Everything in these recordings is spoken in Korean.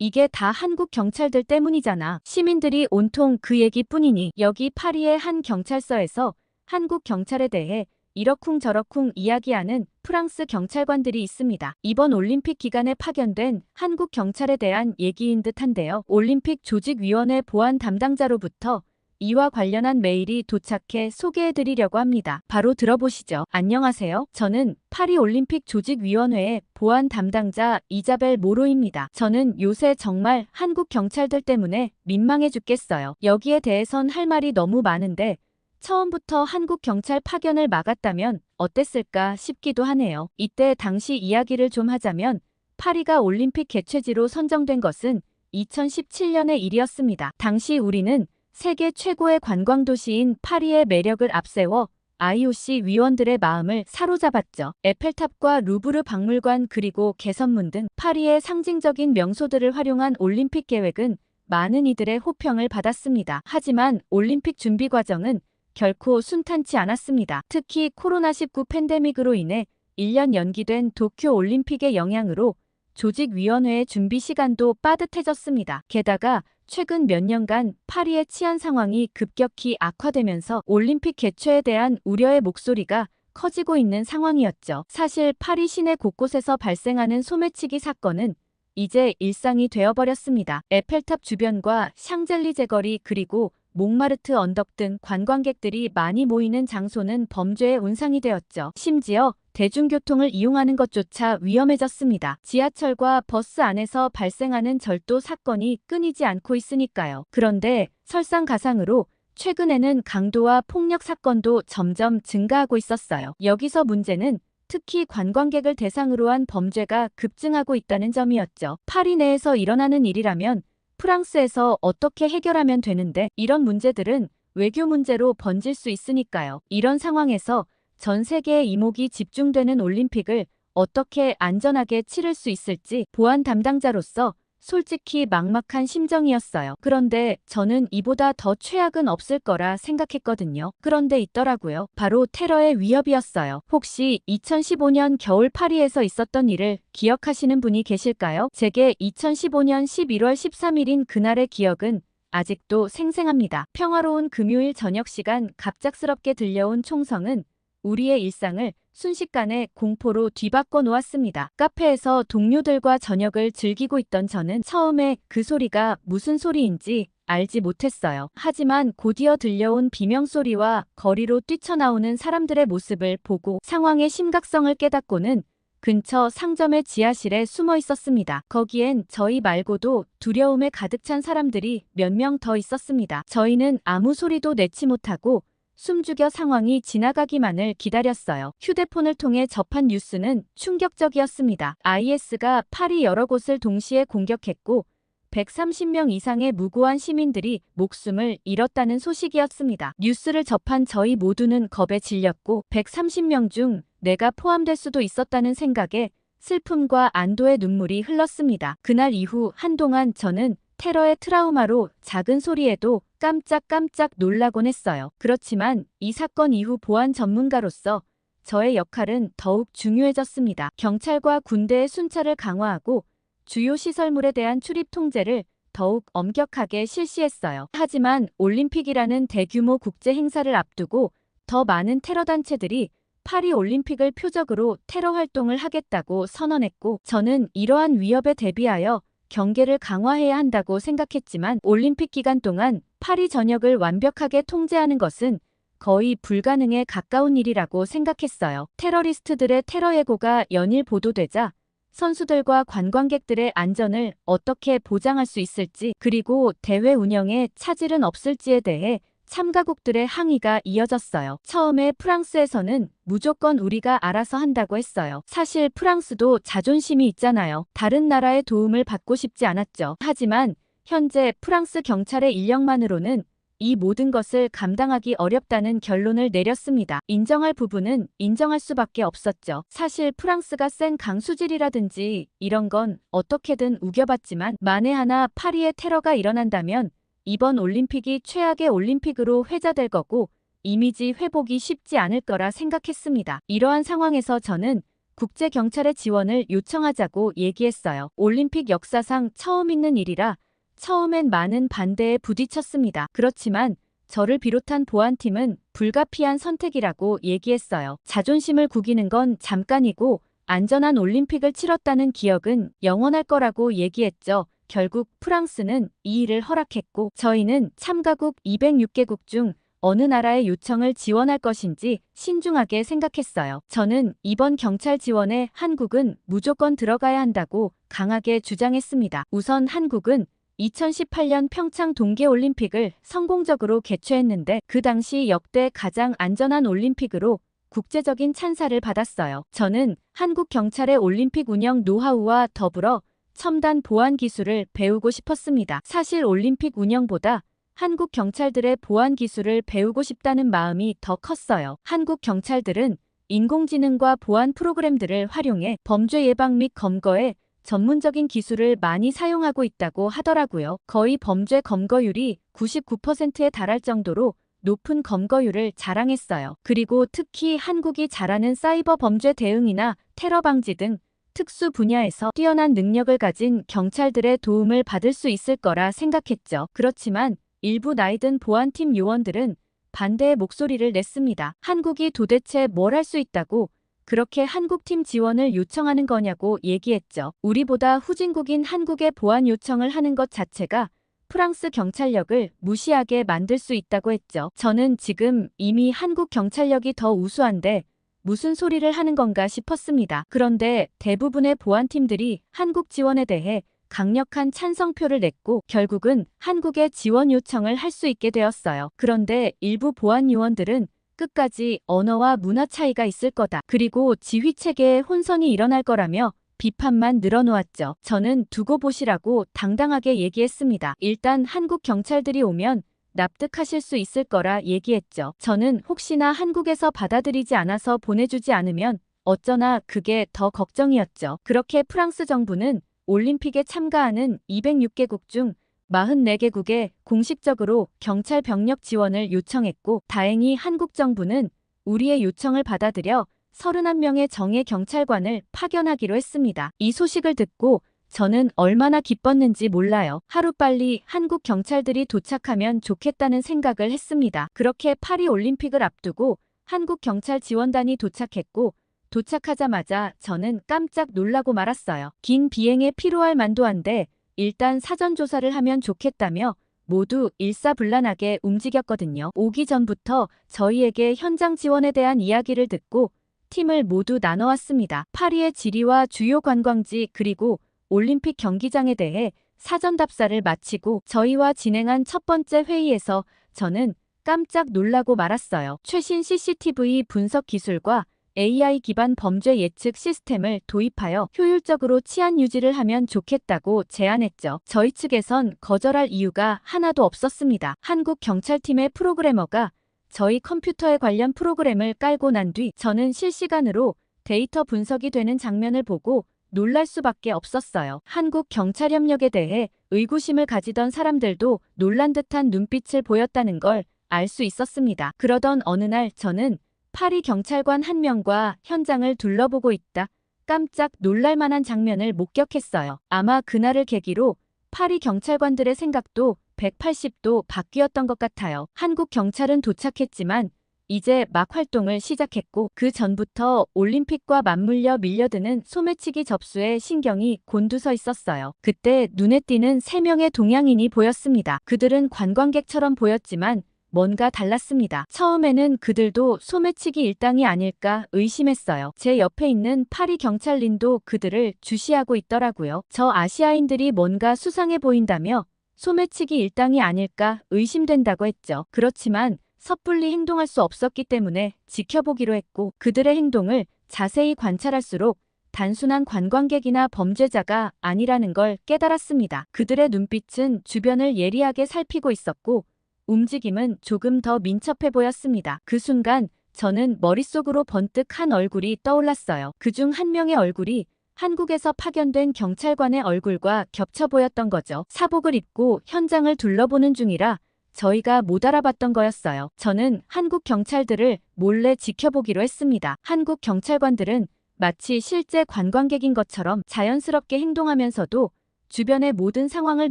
이게 다 한국 경찰들 때문이잖아. 시민들이 온통 그 얘기뿐이니 여기 파리의 한 경찰서에서 한국 경찰에 대해 이러쿵저러쿵 이야기하는 프랑스 경찰관들이 있습니다. 이번 올림픽 기간에 파견된 한국 경찰에 대한 얘기인 듯한데요. 올림픽 조직위원회 보안 담당자로부터 이와 관련한 메일이 도착해 소개해드리려고 합니다. 바로 들어보시죠. 안녕하세요. 저는 파리 올림픽 조직위원회의 보안 담당자 이자벨 모로입니다. 저는 요새 정말 한국 경찰들 때문에 민망해 죽겠어요. 여기에 대해선 할 말이 너무 많은데 처음부터 한국 경찰 파견을 막았다면 어땠을까 싶기도 하네요. 이때 당시 이야기를 좀 하자면 파리가 올림픽 개최지로 선정된 것은 2017년의 일이었습니다. 당시 우리는 세계 최고의 관광 도시인 파리의 매력을 앞세워 IOC 위원들의 마음을 사로잡았죠. 에펠탑과 루브르 박물관 그리고 개선문 등 파리의 상징적인 명소들을 활용한 올림픽 계획은 많은 이들의 호평을 받았습니다. 하지만 올림픽 준비 과정은 결코 순탄치 않았습니다. 특히 코로나19 팬데믹으로 인해 1년 연기된 도쿄 올림픽의 영향으로 조직위원회의 준비 시간도 빠듯해졌습니다. 게다가 최근 몇 년간 파리의 치안 상황이 급격히 악화되면서 올림픽 개최에 대한 우려의 목소리가 커지고 있는 상황이었죠. 사실 파리 시내 곳곳에서 발생하는 소매치기 사건은 이제 일상이 되어버렸습니다. 에펠탑 주변과 샹젤리제 거리 그리고 몽마르트 언덕 등 관광객들이 많이 모이는 장소는 범죄의 온상이 되었죠. 심지어 대중교통을 이용하는 것조차 위험해졌습니다. 지하철과 버스 안에서 발생하는 절도 사건이 끊이지 않고 있으니까요. 그런데 설상가상으로 최근에는 강도와 폭력 사건도 점점 증가하고 있었어요. 여기서 문제는 특히 관광객을 대상으로 한 범죄가 급증하고 있다는 점이었죠. 파리 내에서 일어나는 일이라면 프랑스에서 어떻게 해결하면 되는데 이런 문제들은 외교 문제로 번질 수 있으니까요. 이런 상황에서 전 세계의 이목이 집중되는 올림픽을 어떻게 안전하게 치를 수 있을지 보안 담당자로서 솔직히 막막한 심정이었어요. 그런데 저는 이보다 더 최악은 없을 거라 생각했거든요. 그런데 있더라고요. 바로 테러의 위협이었어요. 혹시 2015년 겨울 파리에서 있었던 일을 기억하시는 분이 계실까요? 제게 2015년 11월 13일인 그날의 기억은 아직도 생생합니다. 평화로운 금요일 저녁 시간 갑작스럽게 들려온 총성은 우리의 일상을 순식간에 공포로 뒤바꿔 놓았습니다. 카페에서 동료들과 저녁을 즐기고 있던 저는 처음에 그 소리가 무슨 소리인지 알지 못했어요. 하지만 곧이어 들려온 비명소리와 거리로 뛰쳐나오는 사람들의 모습을 보고 상황의 심각성을 깨닫고는 근처 상점의 지하실에 숨어 있었습니다. 거기엔 저희 말고도 두려움에 가득 찬 사람들이 몇 명 더 있었습니다. 저희는 아무 소리도 내지 못하고 숨죽여 상황이 지나가기만을 기다렸어요. 휴대폰을 통해 접한 뉴스는 충격적이었습니다. IS가 파리 여러 곳을 동시에 공격했고 130명 이상의 무고한 시민들이 목숨을 잃었다는 소식이었습니다. 뉴스를 접한 저희 모두는 겁에 질렸고 130명 중 내가 포함될 수도 있었다는 생각에 슬픔과 안도의 눈물이 흘렀습니다. 그날 이후 한동안 저는 테러의 트라우마로 작은 소리에도 깜짝깜짝 놀라곤 했어요. 그렇지만 이 사건 이후 보안 전문가로서 저의 역할은 더욱 중요해졌습니다. 경찰과 군대의 순찰을 강화하고 주요 시설물에 대한 출입 통제를 더욱 엄격하게 실시했어요. 하지만 올림픽이라는 대규모 국제 행사를 앞두고 더 많은 테러 단체들이 파리 올림픽을 표적으로 테러 활동을 하겠다고 선언했고 저는 이러한 위협에 대비하여 경계를 강화해야 한다고 생각했지만 올림픽 기간 동안 파리 전역을 완벽하게 통제하는 것은 거의 불가능에 가까운 일이라고 생각했어요. 테러리스트들의 테러 예고가 연일 보도되자 선수들과 관광객들의 안전을 어떻게 보장할 수 있을지 그리고 대회 운영에 차질은 없을지에 대해 참가국들의 항의가 이어졌어요. 처음에 프랑스에서는 무조건 우리가 알아서 한다고 했어요. 사실 프랑스도 자존심이 있잖아요. 다른 나라의 도움을 받고 싶지 않았죠. 하지만 현재 프랑스 경찰의 인력만으로는 이 모든 것을 감당하기 어렵다는 결론을 내렸습니다. 인정할 부분은 인정할 수밖에 없었죠. 사실 프랑스가 센 강수질이라든지 이런 건 어떻게든 우겨봤지만 만에 하나 파리의 테러가 일어난다면 이번 올림픽이 최악의 올림픽으로 회자될 거고 이미지 회복이 쉽지 않을 거라 생각했습니다. 이러한 상황에서 저는 국제경찰의 지원을 요청하자고 얘기했어요. 올림픽 역사상 처음 있는 일이라 처음엔 많은 반대에 부딪혔습니다. 그렇지만 저를 비롯한 보안팀은 불가피한 선택이라고 얘기했어요. 자존심을 구기는 건 잠깐이고 안전한 올림픽을 치렀다는 기억은 영원할 거라고 얘기했죠. 결국 프랑스는 이 일을 허락했고 저희는 참가국 206개국 중 어느 나라의 요청을 지원할 것인지 신중하게 생각했어요. 저는 이번 경찰 지원에 한국은 무조건 들어가야 한다고 강하게 주장했습니다. 우선 한국은 2018년 평창 동계올림픽을 성공적으로 개최했는데 그 당시 역대 가장 안전한 올림픽으로 국제적인 찬사를 받았어요. 저는 한국 경찰의 올림픽 운영 노하우와 더불어 첨단 보안 기술을 배우고 싶었습니다. 사실 올림픽 운영보다 한국 경찰들의 보안 기술을 배우고 싶다는 마음이 더 컸어요. 한국 경찰들은 인공지능과 보안 프로그램들을 활용해 범죄 예방 및 검거에 전문적인 기술을 많이 사용하고 있다고 하더라고요. 거의 범죄 검거율이 99%에 달할 정도로 높은 검거율을 자랑했어요. 그리고 특히 한국이 잘하는 사이버 범죄 대응이나 테러 방지 등 특수 분야에서 뛰어난 능력을 가진 경찰들의 도움을 받을 수 있을 거라 생각했죠. 그렇지만 일부 나이든 보안팀 요원들은 반대의 목소리를 냈습니다. 한국이 도대체 뭘 할 수 있다고 그렇게 한국팀 지원을 요청하는 거냐고 얘기했죠. 우리보다 후진국인 한국의 보안 요청을 하는 것 자체가 프랑스 경찰력을 무시하게 만들 수 있다고 했죠. 저는 지금 이미 한국 경찰력이 더 우수한데 무슨 소리를 하는 건가 싶었습니다. 그런데 대부분의 보안팀들이 한국 지원에 대해 강력한 찬성표를 냈고 결국은 한국의 지원 요청을 할 수 있게 되었어요. 그런데 일부 보안 요원들은 끝까지 언어와 문화 차이가 있을 거다. 그리고 지휘 체계에 혼선이 일어날 거라며 비판만 늘어놓았죠. 저는 두고 보시라고 당당하게 얘기했습니다. 일단 한국 경찰들이 오면 납득하실 수 있을 거라 얘기했죠. 저는 혹시나 한국에서 받아들이지 않아서 보내주지 않으면 어쩌나 그게 더 걱정이었죠. 그렇게 프랑스 정부는 올림픽에 참가하는 206개국 중 44개국에 공식적으로 경찰 병력 지원을 요청했고 다행히 한국 정부는 우리의 요청을 받아들여 31명의 정예 경찰관을 파견하기로 했습니다. 이 소식을 듣고 저는 얼마나 기뻤는지 몰라요. 하루빨리 한국 경찰들이 도착하면 좋겠다는 생각을 했습니다. 그렇게 파리 올림픽을 앞두고 한국 경찰 지원단이 도착했고 도착하자마자 저는 깜짝 놀라고 말았어요. 긴 비행에 필요할 만도 한데 일단 사전 조사를 하면 좋겠다며 모두 일사불란하게 움직였거든요. 오기 전부터 저희에게 현장 지원에 대한 이야기를 듣고 팀을 모두 나눠왔습니다. 파리의 지리와 주요 관광지 그리고 올림픽 경기장에 대해 사전 답사를 마치고 저희와 진행한 첫 번째 회의에서 저는 깜짝 놀라고 말았어요. 최신 CCTV 분석 기술과 AI 기반 범죄 예측 시스템을 도입하여 효율적으로 치안 유지를 하면 좋겠다고 제안했죠. 저희 측에선 거절할 이유가 하나도 없었습니다. 한국 경찰팀의 프로그래머가 저희 컴퓨터에 관련 프로그램을 깔고 난 뒤 저는 실시간으로 데이터 분석이 되는 장면을 보고 놀랄 수밖에 없었어요. 한국 경찰 협력에 대해 의구심을 가지던 사람들도 놀란 듯한 눈빛을 보였다는 걸 알 수 있었습니다. 그러던 어느 날 저는 파리 경찰관 한 명과 현장을 둘러보고 있다. 깜짝 놀랄 만한 장면을 목격했어요. 아마 그날을 계기로 파리 경찰관들의 생각도 180도 바뀌었던 것 같아요. 한국 경찰은 도착했지만 이제 막 활동을 시작했고 그 전부터 올림픽과 맞물려 밀려드는 소매치기 접수에 신경이 곤두서 있었어요. 그때 눈에 띄는 세 명의 동양인이 보였습니다. 그들은 관광객처럼 보였지만 뭔가 달랐습니다. 처음에는 그들도 소매치기 일당이 아닐까 의심했어요. 제 옆에 있는 파리 경찰린도 그들을 주시하고 있더라고요. 저 아시아인들이 뭔가 수상해 보인다며 소매치기 일당이 아닐까 의심된다고 했죠. 그렇지만 섣불리 행동할 수 없었기 때문에 지켜보기로 했고 그들의 행동을 자세히 관찰할수록 단순한 관광객이나 범죄자가 아니라는 걸 깨달았습니다. 그들의 눈빛은 주변을 예리하게 살피고 있었고 움직임은 조금 더 민첩해 보였습니다. 그 순간 저는 머릿속으로 번뜩 한 얼굴이 떠올랐어요. 그 중 한 명의 얼굴이 한국에서 파견된 경찰관의 얼굴과 겹쳐 보였던 거죠. 사복을 입고 현장을 둘러보는 중이라 저희가 못 알아봤던 거였어요. 저는 한국 경찰들을 몰래 지켜보기로 했습니다. 한국 경찰관들은 마치 실제 관광객인 것처럼 자연스럽게 행동하면서도 주변의 모든 상황을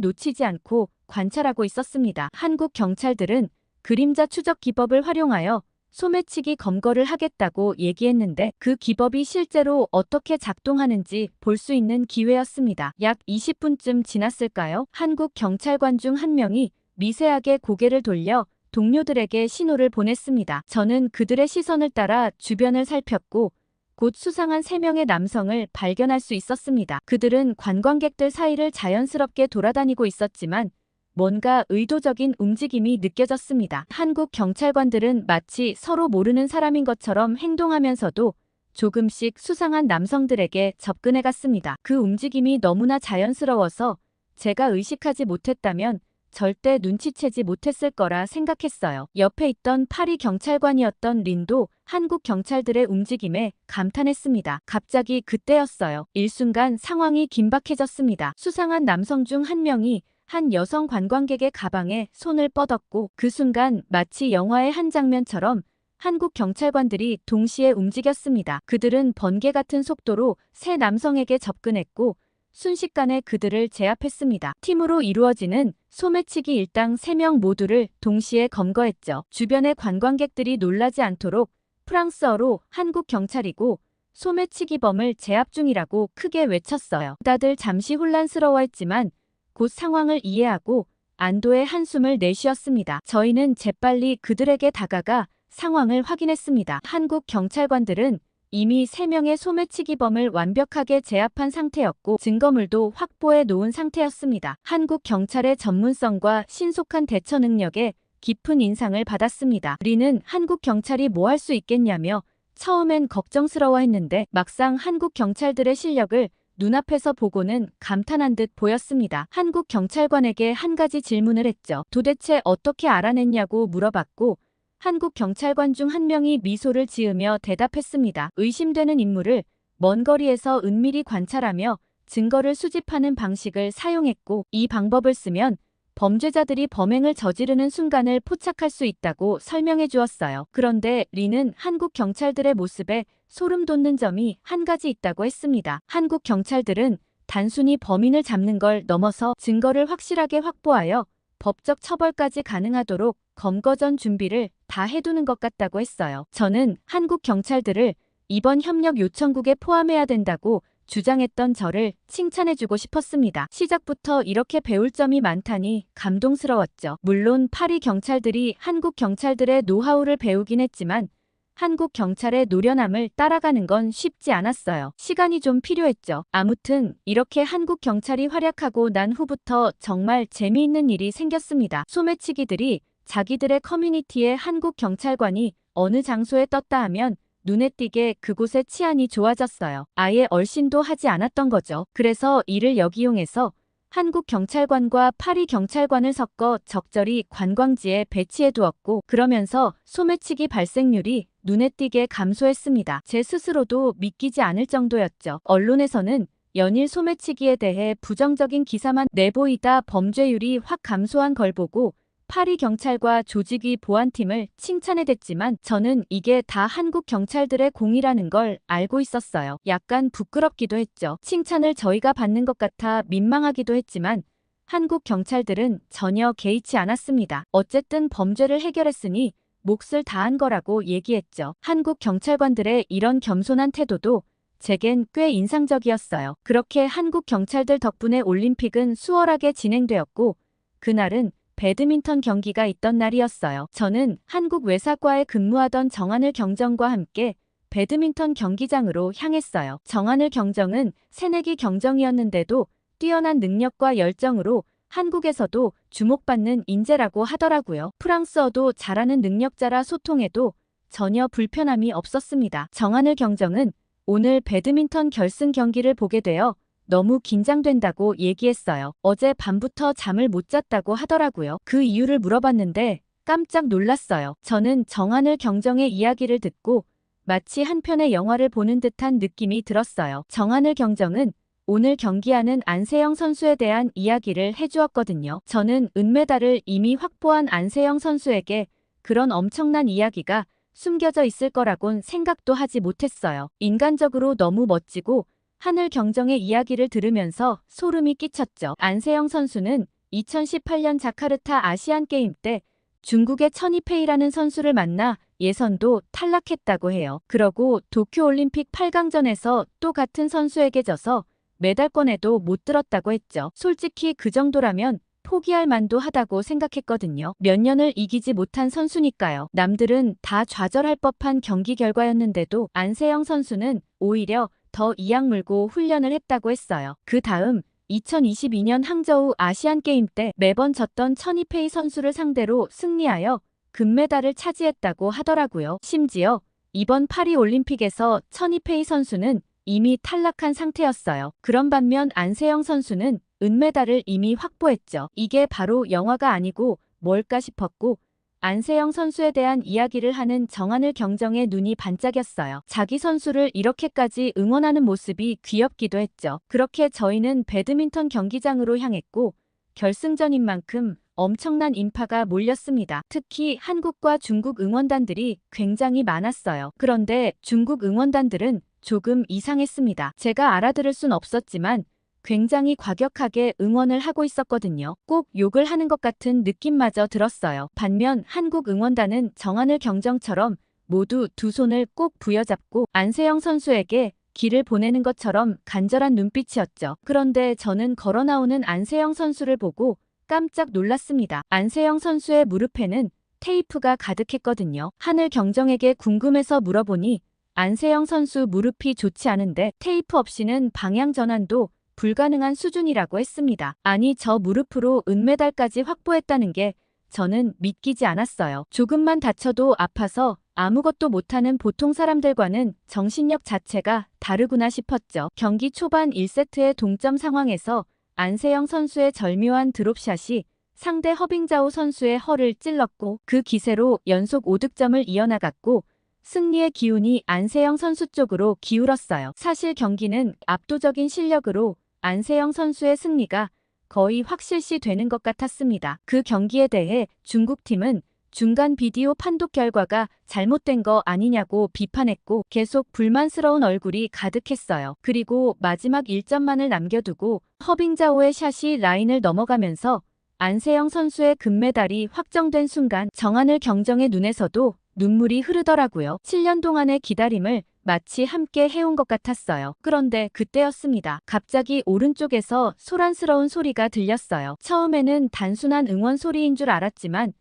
놓치지 않고 관찰하고 있었습니다. 한국 경찰들은 그림자 추적 기법을 활용하여 소매치기 검거를 하겠다고 얘기했는데 그 기법이 실제로 어떻게 작동하는지 볼 수 있는 기회였습니다. 약 20분쯤 지났을까요? 한국 경찰관 중 한 명이 미세하게 고개를 돌려 동료들에게 신호를 보냈습니다. 저는 그들의 시선을 따라 주변을 살폈고 곧 수상한 세 명의 남성을 발견할 수 있었습니다. 그들은 관광객들 사이를 자연스럽게 돌아다니고 있었지만 뭔가 의도적인 움직임이 느껴졌습니다. 한국 경찰관들은 마치 서로 모르는 사람인 것처럼 행동하면서도 조금씩 수상한 남성들에게 접근해 갔습니다. 그 움직임이 너무나 자연스러워서 제가 의식하지 못했다면 절대 눈치채지 못했을 거라 생각했어요. 옆에 있던 파리 경찰관이었던 린도 한국 경찰들의 움직임에 감탄했습니다. 갑자기 그때였어요. 일순간 상황이 긴박해졌습니다. 수상한 남성 중 한 명이 한 여성 관광객의 가방에 손을 뻗었고 그 순간 마치 영화의 한 장면처럼 한국 경찰관들이 동시에 움직였습니다. 그들은 번개 같은 속도로 새 남성에게 접근했고 순식간에 그들을 제압했습니다. 팀으로 이루어지는 소매치기 일당 3명 모두를 동시에 검거했죠. 주변의 관광객들이 놀라지 않도록 프랑스어로 한국 경찰이고 소매치기범을 제압 중이라고 크게 외쳤어요. 다들 잠시 혼란스러워했지만 곧 상황을 이해하고 안도의 한숨을 내쉬었습니다. 저희는 재빨리 그들에게 다가가 상황을 확인했습니다. 한국 경찰관들은 이미 3명의 소매치기범을 완벽하게 제압한 상태였고 증거물도 확보해 놓은 상태였습니다. 한국 경찰의 전문성과 신속한 대처 능력에 깊은 인상을 받았습니다. 리는 한국 경찰이 뭐 할 수 있겠냐며 처음엔 걱정스러워했는데 막상 한국 경찰들의 실력을 눈앞에서 보고는 감탄한 듯 보였습니다. 한국 경찰관에게 한 가지 질문을 했죠. 도대체 어떻게 알아냈냐고 물어봤고 한국 경찰관 중 한 명이 미소를 지으며 대답했습니다. 의심되는 인물을 먼 거리에서 은밀히 관찰하며 증거를 수집하는 방식을 사용했고 이 방법을 쓰면 범죄자들이 범행을 저지르는 순간을 포착할 수 있다고 설명해 주었어요. 그런데 리는 한국 경찰들의 모습에 소름 돋는 점이 한 가지 있다고 했습니다. 한국 경찰들은 단순히 범인을 잡는 걸 넘어서 증거를 확실하게 확보하여 법적 처벌까지 가능하도록 검거 전 준비를 다 해두는 것 같다고 했어요. 저는 한국 경찰들을 이번 협력 요청국에 포함해야 된다고 주장했던 저를 칭찬해주고 싶었습니다. 시작부터 이렇게 배울 점이 많다니 감동스러웠죠. 물론 파리 경찰들이 한국 경찰들의 노하우를 배우긴 했지만 한국 경찰의 노련함을 따라가는 건 쉽지 않았어요. 시간이 좀 필요했죠. 아무튼 이렇게 한국 경찰이 활약하고 난 후부터 정말 재미있는 일이 생겼습니다. 소매치기들이 자기들의 커뮤니티에 한국 경찰관이 어느 장소에 떴다 하면 눈에 띄게 그곳의 치안이 좋아졌어요. 아예 얼씬도 하지 않았던 거죠. 그래서 이를 역이용해서 한국 경찰관과 파리 경찰관을 섞어 적절히 관광지에 배치해 두었고 그러면서 소매치기 발생률이 눈에 띄게 감소했습니다. 제 스스로도 믿기지 않을 정도였죠. 언론에서는 연일 소매치기에 대해 부정적인 기사만 내보이다 범죄율이 확 감소한 걸 보고 파리 경찰과 조직위 보안팀을 칭찬해댔지만 저는 이게 다 한국 경찰들의 공이라는 걸 알고 있었어요. 약간 부끄럽기도 했죠. 칭찬을 저희가 받는 것 같아 민망하기도 했지만 한국 경찰들은 전혀 개의치 않았습니다. 어쨌든 범죄를 해결했으니 몫을 다한 거라고 얘기했죠. 한국 경찰관들의 이런 겸손한 태도도 제겐 꽤 인상적이었어요. 그렇게 한국 경찰들 덕분에 올림픽은 수월하게 진행되었고 그날은 배드민턴 경기가 있던 날이었어요. 저는 한국 외사과에 근무하던 정하늘 경정과 함께 배드민턴 경기장으로 향했어요. 정하늘 경정은 새내기 경정이었는데도 뛰어난 능력과 열정으로 한국에서도 주목받는 인재라고 하더라고요. 프랑스어도 잘하는 능력자라 소통해도 전혀 불편함이 없었습니다. 정하늘 경정은 오늘 배드민턴 결승 경기를 보게 되어 너무 긴장된다고 얘기했어요. 어제 밤부터 잠을 못 잤다고 하더라고요. 그 이유를 물어봤는데 깜짝 놀랐어요. 저는 정하늘 경정의 이야기를 듣고 마치 한 편의 영화를 보는 듯한 느낌이 들었어요. 정하늘 경정은 오늘 경기하는 안세영 선수에 대한 이야기를 해주었거든요. 저는 은메달을 이미 확보한 안세영 선수에게 그런 엄청난 이야기가 숨겨져 있을 거라곤 생각도 하지 못했어요. 인간적으로 너무 멋지고 하늘 경정의 이야기를 들으면서 소름이 끼쳤죠. 안세영 선수는 2018년 자카르타 아시안 게임 때 중국의 천이페이라는 선수를 만나 예선도 탈락했다고 해요. 그러고 도쿄올림픽 8강전에서 또 같은 선수에게 져서 메달권에도 못 들었다고 했죠. 솔직히 그 정도라면 포기할 만도 하다고 생각했거든요. 몇 년을 이기지 못한 선수니까요. 남들은 다 좌절할 법한 경기 결과였는데도 안세영 선수는 오히려 더 이악 물고 훈련을 했다고 했어요. 그 다음 2022년 항저우 아시안게임 때 매번 졌던 천이페이 선수를 상대로 승리하여 금메달을 차지했다고 하더라고요. 심지어 이번 파리 올림픽에서 천이페이 선수는 이미 탈락한 상태였어요. 그런 반면 안세영 선수는 은메달을 이미 확보했죠. 이게 바로 영화가 아니고 뭘까 싶었고 안세영 선수에 대한 이야기를 하는 정하늘 경정의 눈이 반짝였어요. 자기 선수를 이렇게까지 응원하는 모습이 귀엽기도 했죠. 그렇게 저희는 배드민턴 경기장으로 향했고 결승전인 만큼 엄청난 인파가 몰렸습니다. 특히 한국과 중국 응원단들이 굉장히 많았어요. 그런데 중국 응원단들은 조금 이상했습니다. 제가 알아들을 순 없었지만 굉장히 과격하게 응원을 하고 있었거든요. 꼭 욕을 하는 것 같은 느낌마저 들었어요. 반면 한국 응원단은 정하늘 경정처럼 모두 두 손을 꼭 부여잡고 안세영 선수에게 길을 보내는 것처럼 간절한 눈빛이었죠. 그런데 저는 걸어 나오는 안세영 선수를 보고 깜짝 놀랐습니다. 안세영 선수의 무릎에는 테이프가 가득했거든요. 하늘 경정에게 궁금해서 물어보니 안세영 선수 무릎이 좋지 않은데 테이프 없이는 방향 전환도 불가능한 수준이라고 했습니다. 아니 저 무릎으로 은메달까지 확보했다는 게 저는 믿기지 않았어요. 조금만 다쳐도 아파서 아무것도 못하는 보통 사람들과는 정신력 자체가 다르구나 싶었죠. 경기 초반 1세트의 동점 상황에서 안세영 선수의 절묘한 드롭샷이 상대 허빙자오 선수의 허를 찔렀고 그 기세로 연속 5득점을 이어나갔고 승리의 기운이 안세영 선수 쪽으로 기울었어요. 사실 경기는 압도적인 실력으로 안세영 선수의 승리가 거의 확실시 되는 것 같았습니다. 그 경기에 대해 중국팀은 중간 비디오 판독 결과가 잘못된 거 아니냐고 비판했고 계속 불만스러운 얼굴이 가득했어요. 그리고 마지막 1점만을 남겨두고 허빙자오의 샷이 라인을 넘어가면서 안세영 선수의 금메달이 확정된 순간 정하늘 경정의 눈에서도 눈물이 흐르더라고요. 7년 동안의 기다림을 마치 함께 해온 것 같았어요. 그런데 그때였습니다. 갑자기 오른쪽에서 소란스러운 소리가 들렸어요. 처음에는 단순한 응원 소리인 줄 알았지만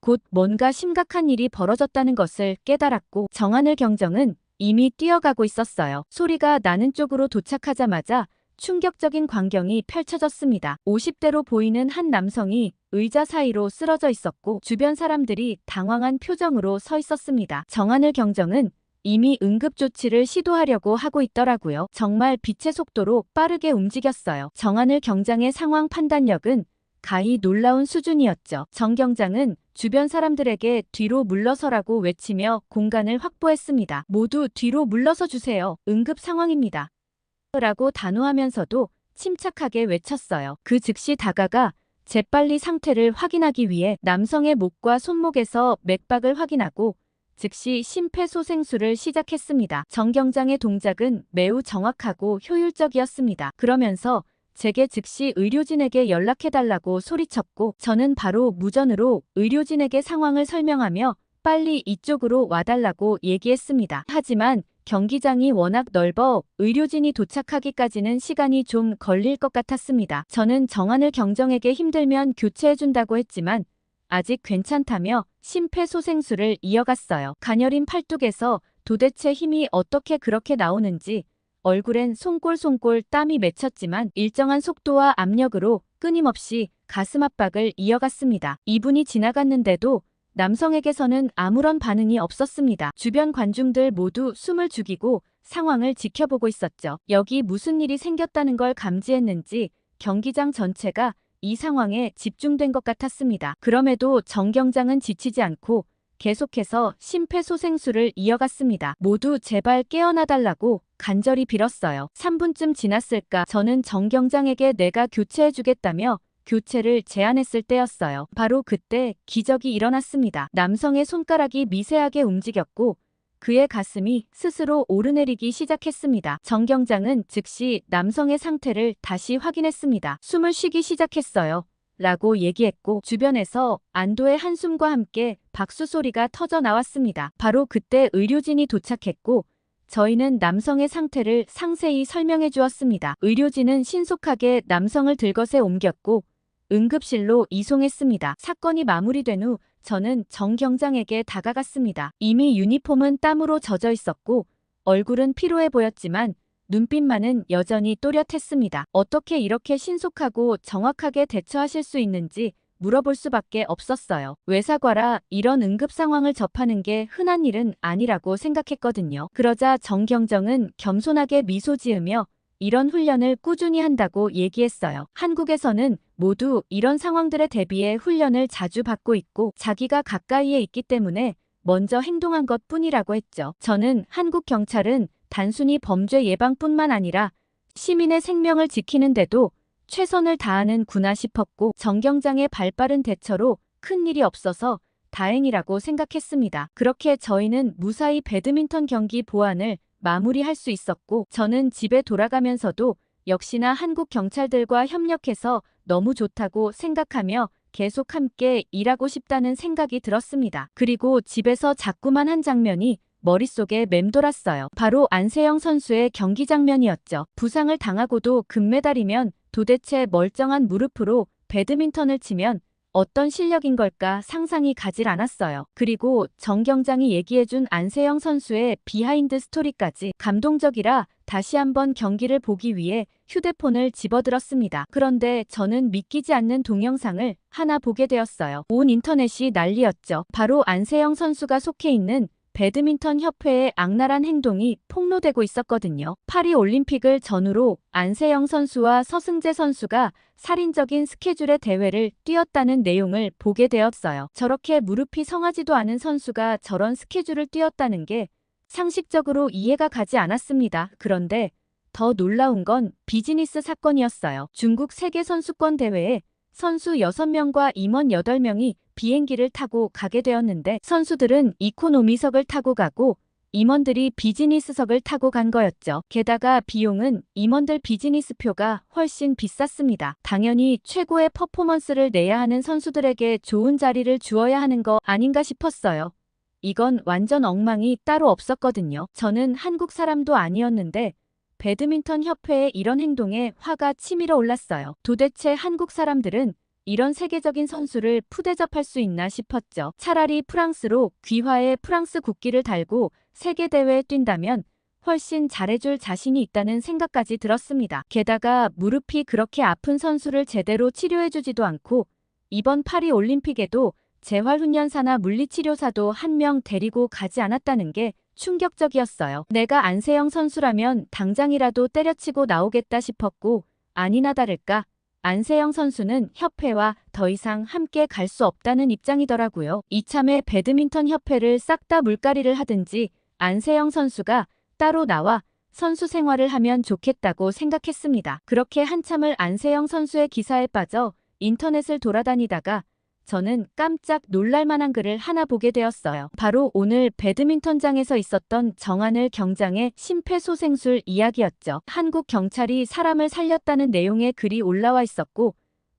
곧 뭔가 심각한 일이 벌어졌다는 것을 깨달았고 정하늘 경정은 이미 뛰어가고 있었어요. 소리가 나는 쪽으로 도착하자마자 충격적인 광경이 펼쳐졌습니다. 50대로 보이는 한 남성이 의자 사이로 쓰러져 있었고 주변 사람들이 당황한 표정으로 서 있었습니다. 정하늘 경정은 이미 응급조치를 시도하려고 하고 있더라고요. 정말 빛의 속도로 빠르게 움직였어요. 정하늘 경장의 상황 판단력은 가히 놀라운 수준이었죠. 정 경장은 주변 사람들에게 뒤로 물러서라고 외치며 공간을 확보했습니다. 모두 뒤로 물러서 주세요. 응급 상황입니다. 라고 단호하면서도 침착하게 외쳤어요. 그 즉시 다가가 재빨리 상태를 확인하기 위해 남성의 목과 손목에서 맥박을 확인하고 즉시 심폐소생술을 시작했습니다. 정경장의 동작은 매우 정확하고 효율적이었습니다. 그러면서 제게 즉시 의료진에게 연락해달라고 소리쳤고 저는 바로 무전으로 의료진에게 상황을 설명하며 빨리 이쪽으로 와달라고 얘기했습니다. 하지만 경기장이 워낙 넓어 의료진이 도착하기까지는 시간이 좀 걸릴 것 같았습니다. 저는 정한을 경정에게 힘들면 교체해준다고 했지만 아직 괜찮다며 심폐소생술을 이어갔어요. 가녀린 팔뚝에서 도대체 힘이 어떻게 그렇게 나오는지 얼굴엔 송골송골 땀이 맺혔지만 일정한 속도와 압력으로 끊임없이 가슴 압박을 이어갔습니다. 2분이 지나갔는데도 남성에게서는 아무런 반응이 없었습니다. 주변 관중들 모두 숨을 죽이고 상황을 지켜보고 있었죠. 여기 무슨 일이 생겼다는 걸 감지했는지 경기장 전체가 이 상황에 집중된 것 같았습니다. 그럼에도 정경장은 지치지 않고 계속해서 심폐소생술을 이어갔습니다. 모두 제발 깨어나달라고 간절히 빌었어요. 3분쯤 지났을까 저는 정경장에게 내가 교체해주겠다며 교체를 제안했을 때였어요. 바로 그때 기적이 일어났습니다. 남성의 손가락이 미세하게 움직였고 그의 가슴이 스스로 오르내리기 시작했습니다. 정 경장은 즉시 남성의 상태를 다시 확인했습니다. 숨을 쉬기 시작했어요. 라고 얘기했고 주변에서 안도의 한숨과 함께 박수 소리가 터져 나왔습니다. 바로 그때 의료진이 도착했고 저희는 남성의 상태를 상세히 설명해 주었습니다. 의료진은 신속하게 남성을 들것에 옮겼고 응급실로 이송했습니다. 사건이 마무리된 후 저는 정 경장에게 다가갔습니다. 이미 유니폼은 땀으로 젖어 있었고 얼굴은 피로해 보였지만 눈빛만은 여전히 또렷했습니다. 어떻게 이렇게 신속하고 정확하게 대처하실 수 있는지 물어볼 수밖에 없었어요. 외사과라 이런 응급 상황을 접하는 게 흔한 일은 아니라고 생각했거든요. 그러자 정경정은 겸손하게 미소 지으며 이런 훈련을 꾸준히 한다고 얘기했어요. 한국에서는 모두 이런 상황들에 대비해 훈련을 자주 받고 있고 자기가 가까이에 있기 때문에 먼저 행동한 것 뿐이라고 했죠. 저는 한국 경찰은 단순히 범죄 예방뿐만 아니라 시민의 생명을 지키는데도 최선을 다하는 구나 싶었고 정경장의 발빠른 대처로 큰 일이 없어서 다행이라고 생각했습니다. 그렇게 저희는 무사히 배드민턴 경기 보안을 마무리할 수 있었고 저는 집에 돌아가면서도 역시나 한국 경찰들과 협력해서 너무 좋다고 생각하며 계속 함께 일하고 싶다는 생각이 들었습니다. 그리고 집에서 자꾸만 한 장면이 머릿속에 맴돌았어요. 바로 안세영 선수의 경기 장면이었죠. 부상을 당하고도 금메달이면 도대체 멀쩡한 무릎으로 배드민턴을 치면 어떤 실력인 걸까 상상이 가질 않았어요. 그리고 정경장이 얘기해준 안세영 선수의 비하인드 스토리까지 감동적이라 다시 한번 경기를 보기 위해 휴대폰을 집어들었습니다. 그런데 저는 믿기지 않는 동영상을 하나 보게 되었어요. 온 인터넷이 난리였죠. 바로 안세영 선수가 속해 있는 배드민턴 협회의 악랄한 행동이 폭로되고 있었거든요. 파리 올림픽을 전후로 안세영 선수와 서승재 선수가 살인적인 스케줄의 대회를 뛰었다는 내용을 보게 되었어요. 저렇게 무릎이 성하지도 않은 선수가 저런 스케줄을 뛰었다는 게 상식적으로 이해가 가지 않았습니다. 그런데 더 놀라운 건 비즈니스 사건이었어요. 중국 세계선수권 대회에 선수 6명과 임원 8명이 비행기를 타고 가게 되었는데 선수들은 이코노미석을 타고 가고 임원들이 비즈니스석을 타고 간 거였죠. 게다가 비용은 임원들 비즈니스표가 훨씬 비쌌습니다. 당연히 최고의 퍼포먼스를 내야 하는 선수들에게 좋은 자리를 주어야 하는 거 아닌가 싶었어요. 이건 완전 엉망이 따로 없었거든요. 저는 한국 사람도 아니었는데 배드민턴 협회의 이런 행동에 화가 치밀어 올랐어요. 도대체 한국 사람들은 이런 세계적인 선수를 푸대접할 수 있나 싶었죠. 차라리 프랑스로 귀화의 프랑스 국기를 달고 세계대회에 뛴다면 훨씬 잘해줄 자신이 있다는 생각까지 들었습니다. 게다가 무릎이 그렇게 아픈 선수를 제대로 치료해주지도 않고 이번 파리 올림픽에도 재활훈련사나 물리치료사도 한 명 데리고 가지 않았다는 게 충격적이었어요. 내가 안세영 선수라면 당장이라도 때려치고 나오겠다 싶었고 아니나 다를까 안세영 선수는 협회와 더 이상 함께 갈 수 없다는 입장이더라고요. 이참에 배드민턴 협회를 싹 다 물갈이를 하든지 안세영 선수가 따로 나와 선수 생활을 하면 좋겠다고 생각했습니다. 그렇게 한참을 안세영 선수의 기사에 빠져 인터넷을 돌아다니다가 저는 깜짝 놀랄만한 글을 하나 보게 되었어요. 바로 오늘 배드민턴장에서 있었던 정하늘 경장의 심폐소생술 이야기였죠. 한국 경찰이 사람을 살렸다는 내용의 글이 올라와 있었고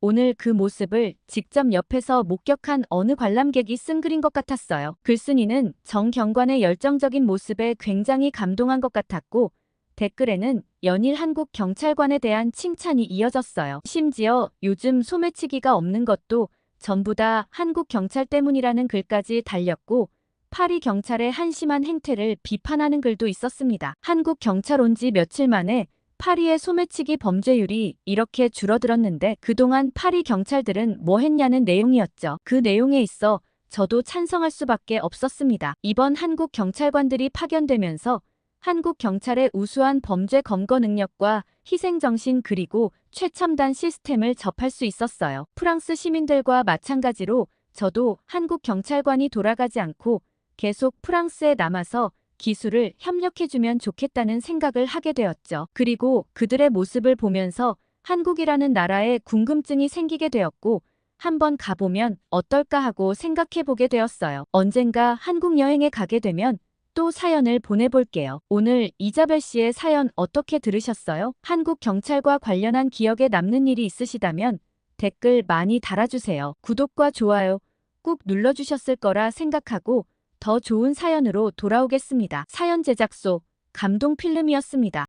오늘 그 모습을 직접 옆에서 목격한 어느 관람객이 쓴 글인 것 같았어요. 글쓴이는 정 경관의 열정적인 모습에 굉장히 감동한 것 같았고 댓글에는 연일 한국 경찰관에 대한 칭찬이 이어졌어요. 심지어 요즘 소매치기가 없는 것도 전부 다 한국 경찰 때문이라는 글까지 달렸고 파리 경찰의 한심한 행태를 비판하는 글도 있었습니다. 한국 경찰 온 지 며칠 만에 파리의 소매치기 범죄율이 이렇게 줄어들었는데 그동안 파리 경찰들은 뭐 했냐는 내용이었죠. 그 내용에 있어 저도 찬성할 수밖에 없었습니다. 이번 한국 경찰관들이 파견되면서 한국 경찰의 우수한 범죄 검거 능력과 희생정신 그리고 최첨단 시스템을 접할 수 있었어요. 프랑스 시민들과 마찬가지로 저도 한국 경찰관이 돌아가지 않고 계속 프랑스에 남아서 기술을 협력해주면 좋겠다는 생각을 하게 되었죠. 그리고 그들의 모습을 보면서 한국이라는 나라에 궁금증이 생기게 되었고 한번 가보면 어떨까 하고 생각해 보게 되었어요. 언젠가 한국 여행에 가게 되면 또 사연을 보내볼게요. 오늘 이자벨 씨의 사연 어떻게 들으셨어요? 한국 경찰과 관련한 기억에 남는 일이 있으시다면 댓글 많이 달아주세요. 구독과 좋아요 꾹 눌러주셨을 거라 생각하고 더 좋은 사연으로 돌아오겠습니다. 사연 제작소 감동 필름이었습니다.